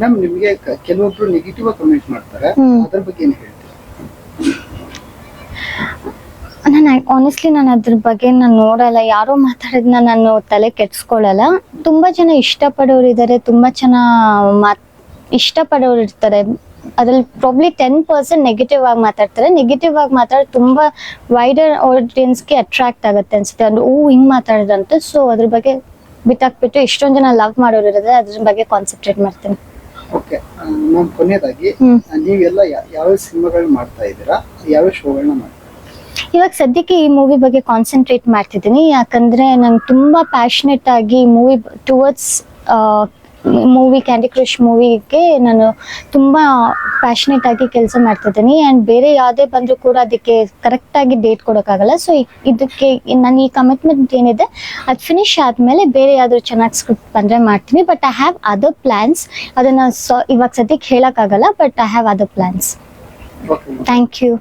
Ma'am ನಿಮಗೆ ಕೆಲವೊಬ್ರು negative comment ಮಾಡ್ತಾರೆ. ಅದ್ರ ಬಗ್ಗೆ ಏನು ಹೇಳ್ತೀರಾ? ನಾನು ಆನೆಸ್ಟ್ಲಿ ನಾನು ಅದ್ರ ಬಗ್ಗೆ ನಾನು ನೋಡಲ್ಲ. ಯಾರೋ ಮಾತಾಡೋದನ್ನ ನಾನು ತಲೆ ಕೆಡ್ಸ್ಕೊಳ್ಳಲ್ಲ ತುಂಬಾ ಜನ ಇಷ್ಟಪಡೋರು ಇದ್ದಾರೆ ತುಂಬಾ ಜನ ಮಾತ್ ಇಷ್ಟಪಡೋರು ಇರ್ತಾರೆ. ಅದ್ರಲ್ಲಿ ಪ್ರಾಬ್ಲಿ ಟೆನ್ ಪರ್ಸೆಂಟ್ ನೆಗೆಟಿವ್ ಆಗಿ ಮಾತಾಡ್ತಾರೆ. ನೆಗೆಟಿವ್ ಆಗಿ ಮಾತಾಡಿ ತುಂಬಾ ವೈಡರ್ ಆಡಿಯನ್ಸ್ಗೆ ಅಟ್ರಾಕ್ಟ್ ಆಗುತ್ತೆ ಅನ್ಸುತ್ತೆ. ಅಂದ್ರೆ ಓ ಹಿಂಗೆ ಮಾತಾಡಿದಂತೆ ಸೊ ಅದ್ರ ಬಗ್ಗೆ ಬಿಟ್ಟಾಕ್ಬಿಟ್ಟು ಇಷ್ಟೊಂದು ಜನ ಲವ್ ಮಾಡೋರು ಇರೋದ್ರೆ ಅದ್ರ ಬಗ್ಗೆ ಕಾನ್ಸಂಟ್ರೇಟ್ ಮಾಡ್ತೀನಿ. ಓಕೆ ಮ್ಯಾಮ್ ಕೊನೆಯದಾಗಿ ನೀವೆಲ್ಲ ಯಾವ ಸಿನಿಮಾಗಳನ್ನ ಮಾಡ್ತಾ ಇದ್ದೀರಾ? ಯಾವ ಶೋಗಳನ್ನ ಮಾಡ್ತಾ ಇವಾಗ ಸದ್ಯಕ್ಕೆ ಈ ಮೂವಿ ಬಗ್ಗೆ ಕಾನ್ಸಂಟ್ರೇಟ್ ಮಾಡ್ತಿದ್ದೀನಿ. ಯಾಕಂದ್ರೆ ನಂಗೆ ತುಂಬಾ ಪ್ಯಾಷನೆಟ್ ಆಗಿ movie towards movie candy crush ಮೂವಿಗೆ ನಾನು ತುಂಬ ಪ್ಯಾಷನೇಟ್ ಆಗಿ ಕೆಲಸ ಮಾಡ್ತಿದ್ದೀನಿ. ಆ್ಯಂಡ್ ಬೇರೆ ಯಾವುದೇ ಬಂದರೂ ಕೂಡ ಅದಕ್ಕೆ ಕರೆಕ್ಟಾಗಿ ಡೇಟ್ ಕೊಡೋಕ್ಕಾಗಲ್ಲ. ಸೊ ಇದಕ್ಕೆ ನನ್ನ ಈ ಕಮಿಟ್ಮೆಂಟ್ ಏನಿದೆ ಅದು ಫಿನಿಶ್ ಆದಮೇಲೆ ಬೇರೆ ಯಾವ್ದಾದ್ರು ಚೆನ್ನಾಗಿ ಸ್ಕ್ರಿಪ್ಟ್ ಬಂದರೆ ಮಾಡ್ತೀನಿ. But I have other plans ಅದನ್ನು ಸೊ ಇವಾಗ ಸದ್ಯಕ್ಕೆ ಹೇಳೋಕ್ಕಾಗಲ್ಲ but I have other plans thank you